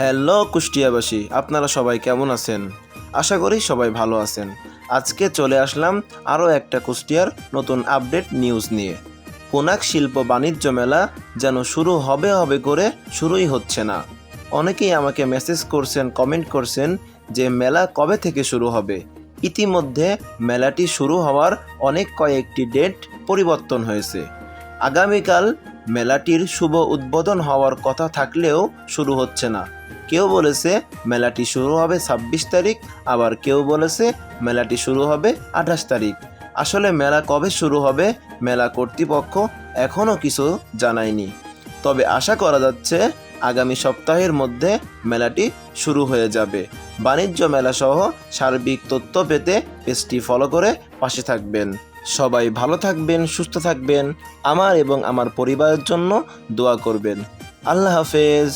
Hello কুষ্টিয়াবাসী, আপনারা সবাই কেমন আছেন? আশা করি সবাই ভালো আছেন। আজকে চলে আসলাম আরও একটা কুষ্টিয়ার নতুন আপডেট নিউজ নিয়ে। কোনাক শিল্প বাণিজ্য মেলা যেন শুরু হবে হবে করে শুরুই হচ্ছে না। অনেকেই আমাকে মেসেজ করছেন কমেন্ট করছেন যে মেলা কবে থেকে শুরু হবে? ইতিমধ্যে মেলাটি শুরু হওয়ার অনেক কয়েকটি ডেট পরিবর্তন হয়েছে। আগামীকাল মেলাটির শুভ উদ্বোধন হওয়ার কথা থাকলেও শুরু হচ্ছে না। কেউ বলেছে মেলাটি শুরু হবে ছাব্বিশ তারিখ, আবার কেউ বলেছে মেলাটি শুরু হবে আঠাশ তারিখ। আসলে মেলা কবে শুরু হবে মেলা কর্তৃপক্ষ এখনও কিছু জানায়নি। তবে আশা করা যাচ্ছে আগামী সপ্তাহের মধ্যে মেলাটি শুরু হয়ে যাবে। বাণিজ্য মেলাসহ সার্বিক তথ্য পেতে পেজটি ফলো করে পাশে থাকবেন। সবাই ভালো থাকবেন সুস্থ থাকবেন আমার এবং আমার পরিবারের জন্য দোয়া করবেন। আল্লাহ হাফেজ।